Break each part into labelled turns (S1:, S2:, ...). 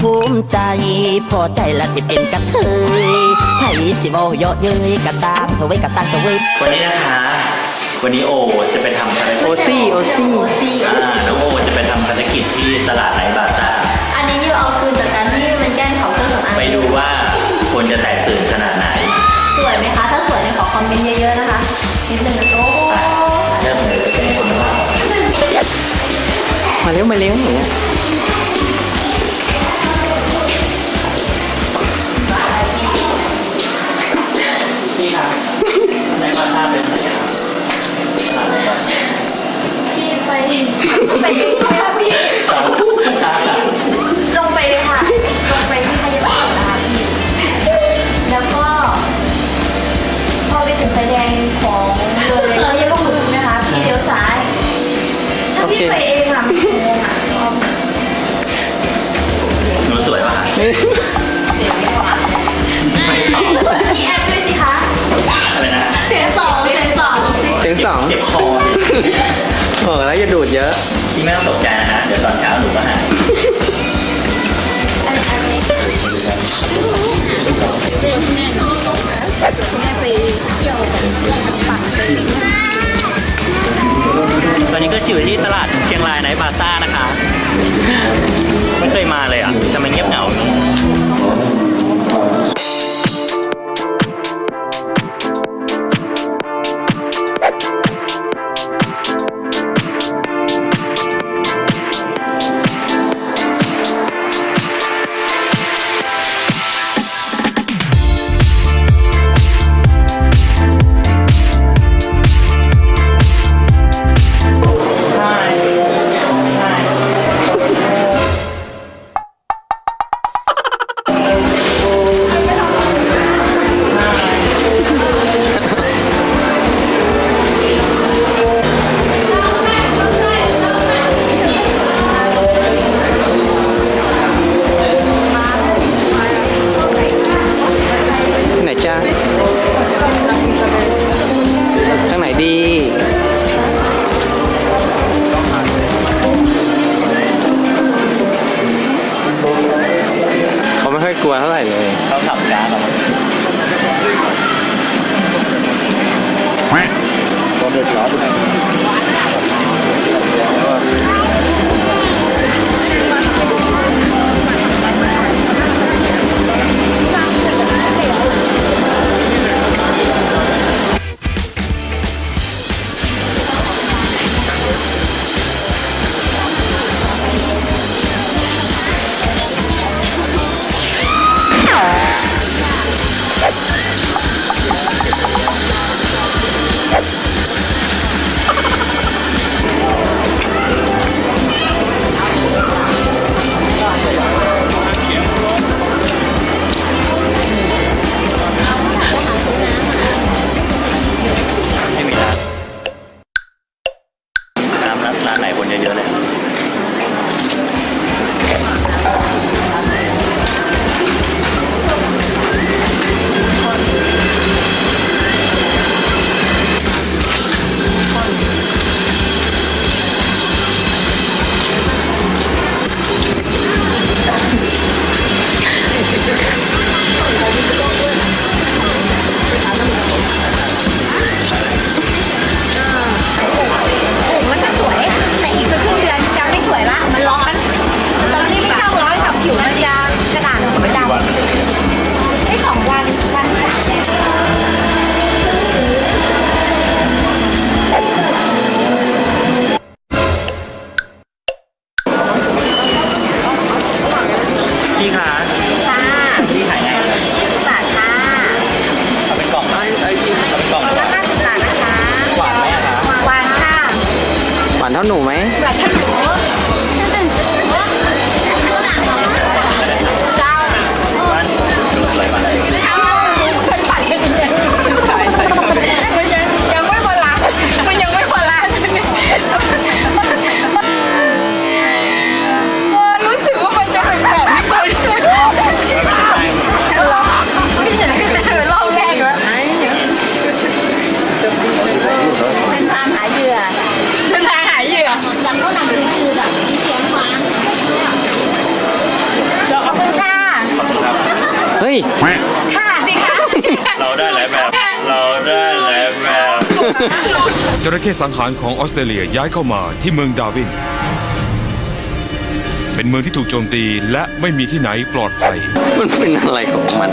S1: ภูมิใจ พอใจละที่เป็นกระเทยไผสิบ่เยาะเย้ยกระตามเถอะเว้ยกระซังเถอะเว้ย
S2: วันนี้นะคะ วันนี้โอจะไปทำภาร
S3: โอ
S2: กิจ
S3: ซี่โอซี่
S2: อ่าน้องโอจะไปทำภารกิจที่ตลาดไนท์บาซ่า
S4: อันนี้ยูเอาคืนจากการที่มันแกล้งเผาเครื่องสำอาง
S2: ไปดูว่าคนจะแตกตื่นขนาดไหน
S4: สวยไหมคะ ถ้าสวยเนี่ยขอคอมเมนต์เยอะๆนะคะนิดนึงนะโอ้
S2: เริ่มเลยแกล้งคนว่า
S3: มาเร็วมาเร็วอย่
S2: ไป
S4: เองใช่ไหมพี่
S2: ลง
S4: ไปเลยค่ะ ลงไปที่พยาบาลนะคะพี่แล้วก็ พอไปถึงไฟแดงของเลยเรายังต้องหมุนใช่ไหมคะ พี่เลี้ยวซ้าย ถ้าพี่ไปเองอะมันงงอะรอบหนู
S2: สวยปะคะ
S3: เฮ้ยง
S2: ไม่ตอบ
S4: พี่แอดด้วยสิคะ
S2: อะไรนะ
S4: เสียงสองเสียงสอง
S3: เสียงสอง
S2: เจ็บคอเนี่ย
S3: เออแล้วอย่าดูดเยอะ
S2: พี่ไม่ต้องตกใจนะฮะ เดี๋ยวตอนเช้าหนูก็หาย
S4: อัวปัก
S2: ตอนนี้ก็อยู่ที่ตลาดเชียงรายไนท์บาซ่านะคะ ไม่เคยมาเลย อย
S3: กลัวเท่าไหร่เลย
S2: เขาขับช้าหรอก็เดือดร้อน ย ค่ะ
S4: สิคะ
S2: เรา
S4: ได้
S2: หลายแบบ เราได้หลายแบบ
S5: จระเข้สังหารของออสเตรเลียย้ายเข้ามาที่เมืองดาร์วิน เป็นเมืองที่ถูกโจมตีและไม่มีที่ไหนปลอดภัย
S3: มันเป็นอะไรของมัน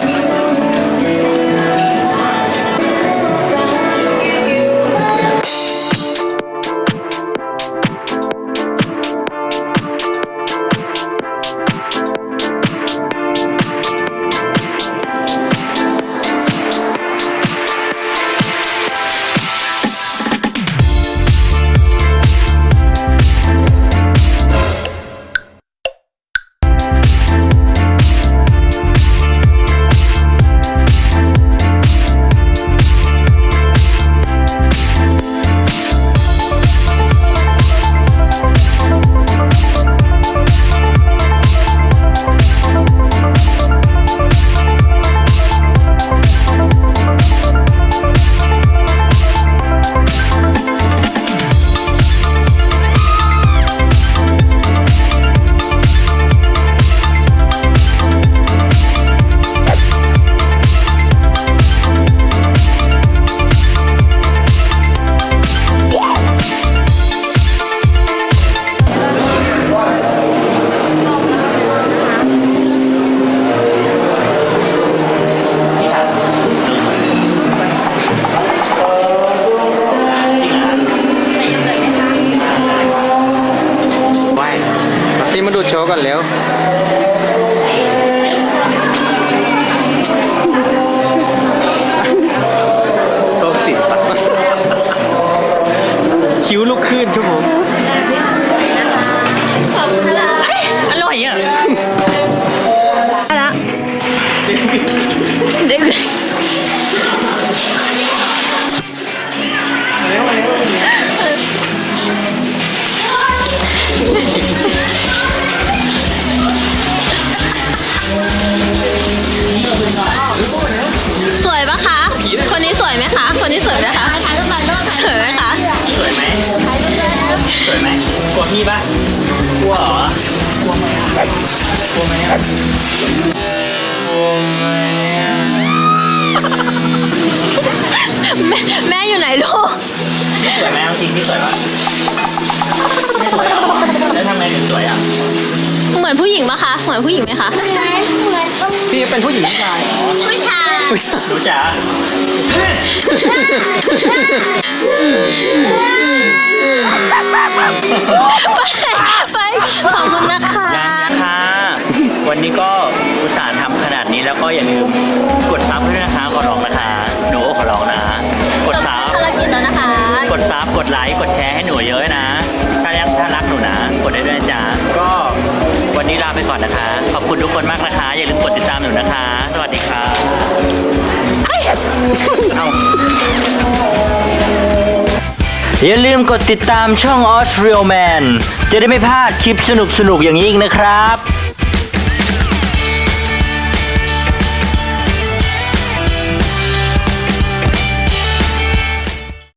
S3: กันแล้
S4: ว
S2: สวยไหมกลัวพี่ปะกลัวเหรอกลัวไหมอะกลัวไหมอะกลัวไหมอะ
S4: แม่แม่อยู่ไหนลูก
S2: สวยไหมเอาจริงพี่สวยปะไม่สวยเหรอแล้วทำไมถึงสวยอะ
S4: เหมือนผู้หญิงปะคะ เหมือนผู้หญิงไหมคะ
S3: พี่เป็นผู้หญิงผู้ชาย
S4: ผู้ ชาย
S2: ดูจ๋า
S4: ไปขอบคุณนะคะ
S2: ยังค่ะ วันนี้ก็อุตส่าห์ทำขนาดนี้แล้วก็อย่าลืมกดซับด้วยนะคะขอร้องนะคะ หนูขอร้องนะ กดซับ
S4: ภารกิจแล้วนะคะ
S2: กดซับ กดไลค์ กดแชร์ให้หนูเยอะนะ ถ้ายังถ้ารักหนูนะ กดได้ด้วยนะจ๊ะก็วันนี้ลาไปก่อนนะคะ ขอบคุณทุกคนมากนะคะ อย่าลืมกดติดตามหนูนะคะสวัสดีค่ะ เอาอย่าลืมกดติดตามช่อง o s r e a l Man จะได้ไม่พลาดคลิปสนุกๆ อย่างนี้อีกนะครับ